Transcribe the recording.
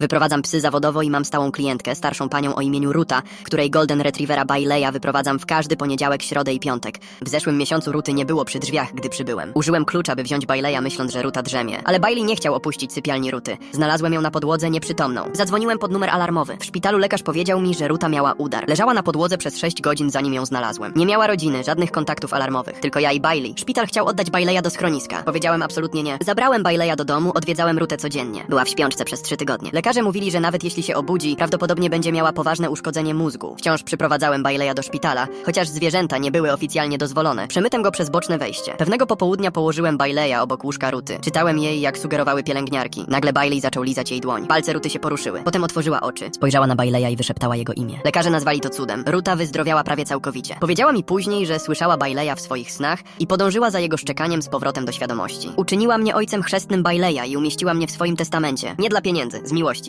Wyprowadzam psy zawodowo i mam stałą klientkę, starszą panią o imieniu Ruta, której Golden Retrievera Baileya wyprowadzam w każdy poniedziałek, środę i piątek. W zeszłym miesiącu Ruty nie było przy drzwiach, gdy przybyłem. Użyłem klucza, by wziąć Baileya, myśląc, że Ruta drzemie. Ale Bailey nie chciał opuścić sypialni Ruty. Znalazłem ją na podłodze nieprzytomną. Zadzwoniłem pod numer alarmowy. W szpitalu lekarz powiedział mi, że Ruta miała udar. Leżała na podłodze przez 6 godzin, zanim ją znalazłem. Nie miała rodziny, żadnych kontaktów alarmowych. Tylko ja i Bailey. Szpital chciał oddać Baileya do schroniska. Powiedziałem absolutnie nie. Zabrałem Baileya do domu, odwiedzałem Rutę codziennie. Była w śpiączce przez 3 tygodnie. Lekarze mówili, że nawet jeśli się obudzi, prawdopodobnie będzie miała poważne uszkodzenie mózgu. Wciąż przyprowadzałem Baileya do szpitala, chociaż zwierzęta nie były oficjalnie dozwolone. Przemytem go przez boczne wejście. Pewnego popołudnia położyłem Baileya obok łóżka Ruty. Czytałem jej, jak sugerowały pielęgniarki. Nagle Bailey zaczął lizać jej dłoń. Palce Ruty się poruszyły. Potem otworzyła oczy. Spojrzała na Baileya i wyszeptała jego imię. Lekarze nazwali to cudem. Ruta wyzdrowiała prawie całkowicie. Powiedziała mi później, że słyszała Baileya w swoich snach i podążyła za jego szczekaniem z powrotem do świadomości. Uczyniła mnie ojcem chrzestnym Baileya i umieściła mnie w swoim testamencie. Nie dla pieniędzy, z miłości.